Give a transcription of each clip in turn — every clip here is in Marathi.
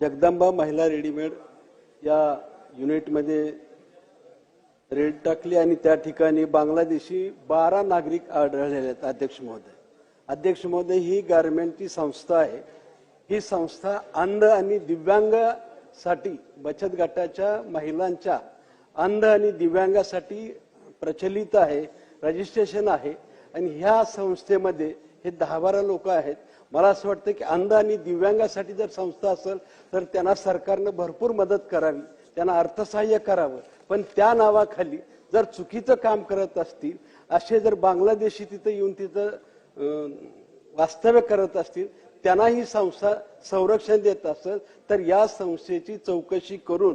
जगदंबा महिला रेडीमेड या युनिटमध्ये रेड टाकली आणि त्या ठिकाणी बांगलादेशी बारा नागरिक आढळलेले आहेत अध्यक्ष महोदय. अध्यक्ष महोदय ही गारमेंटची संस्था आहे. ही संस्था अंध आणि दिव्यांगासाठी बचत गटाच्या महिलांच्या अंध आणि दिव्यांगासाठी प्रचलित आहे रजिस्ट्रेशन आहे. आणि ह्या संस्थेमध्ये हे दहा बारा लोक आहेत. मला असं वाटतं की अंध आणि दिव्यांगासाठी जर संस्था असेल तर त्यांना सरकारनं भरपूर मदत करावी त्यांना अर्थसहाय्य करावं. पण त्या नावाखाली जर चुकीचं काम करत असतील असे जर बांगलादेशी तिथं येऊन तिथं वास्तव्य करत असतील त्यांना ही संस्था संरक्षण देत असेल तर या संस्थेची चौकशी करून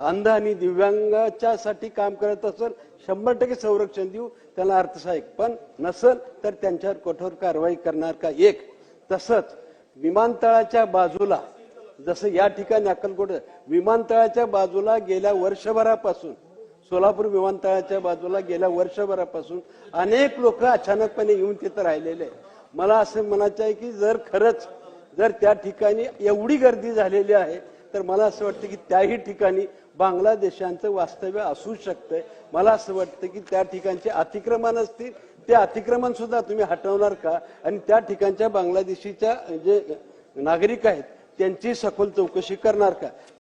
अंध आणि दिव्यांगाच्यासाठी काम करत असेल शंभर टक्के संरक्षण देऊ त्याला अर्थसहाय्य पण नसेल तर त्यांच्यावर कठोर कारवाई करणार का? एक. तसंच विमानतळाच्या बाजूला जसं या ठिकाणी अक्कलकोट विमानतळाच्या बाजूला गेल्या वर्षभरापासून सोलापूर विमानतळाच्या बाजूला गेल्या वर्षभरापासून अनेक लोक अचानकपणे येऊन तिथं राहिलेले मला असं म्हणायचं आहे की जर खरंच जर त्या ठिकाणी एवढी गर्दी झालेली आहे तर मला असं वाटतं की त्याही ठिकाणी बांगलादेशांचं वास्तव्य असू शकतंय. मला असं वाटतं की त्या ठिकाणचे अतिक्रमण असतील ते अतिक्रमण सुद्धा तुम्ही हटवणार का? आणि त्या ठिकाणच्या बांगलादेशीच्या जे नागरिक आहेत त्यांची सखोल चौकशी करणार का?